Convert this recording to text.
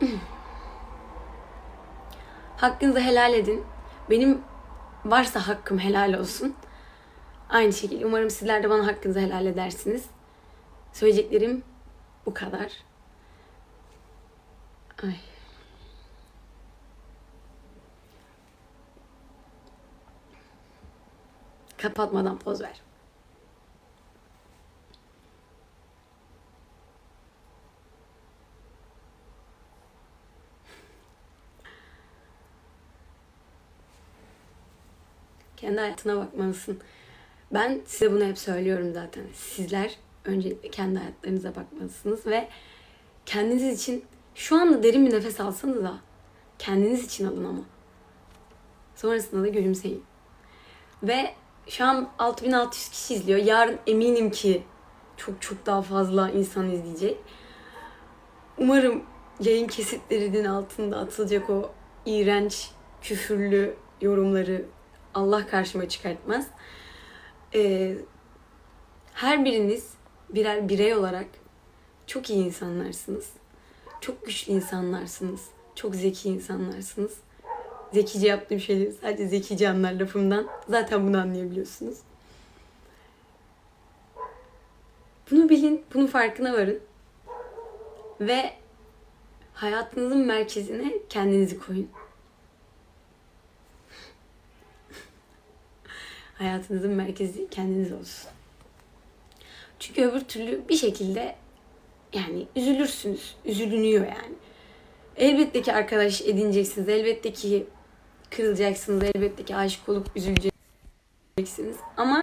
Hakkınızı helal edin. Benim varsa hakkım helal olsun. Aynı şekilde umarım sizler de bana hakkınızı helal edersiniz. Söyleyeceklerim bu kadar. Ay. Kapatmadan poz ver. Kendi hayatına bakmalısın. Ben size bunu hep söylüyorum zaten. Sizler öncelikle kendi hayatlarınıza bakmalısınız ve kendiniz için şu anda derin bir nefes alsanız da kendiniz için alın ama. Sonrasında da gülümseyin. Ve şu an 6600 kişi izliyor. Yarın eminim ki çok çok daha fazla insan izleyecek. Umarım yayın kesitlerinin altında atılacak o iğrenç, küfürlü yorumları Allah karşıma çıkartmaz. Ee, her biriniz birer birey olarak çok iyi insanlarsınız. Çok güçlü insanlarsınız. Çok zeki insanlarsınız. Zekice yaptığım şeyleri sadece zekice anlar lafımdan. Zaten bunu anlayabiliyorsunuz. Bunu bilin, bunun farkına varın. Ve hayatınızın merkezine kendinizi koyun. Hayatınızın merkezi kendiniz olsun. Çünkü öbür türlü bir şekilde yani üzülürsünüz. Üzülünüyor yani. Elbette ki arkadaş edineceksiniz. Elbette ki kırılacaksınız. Elbette ki aşık olup üzüleceksiniz. Ama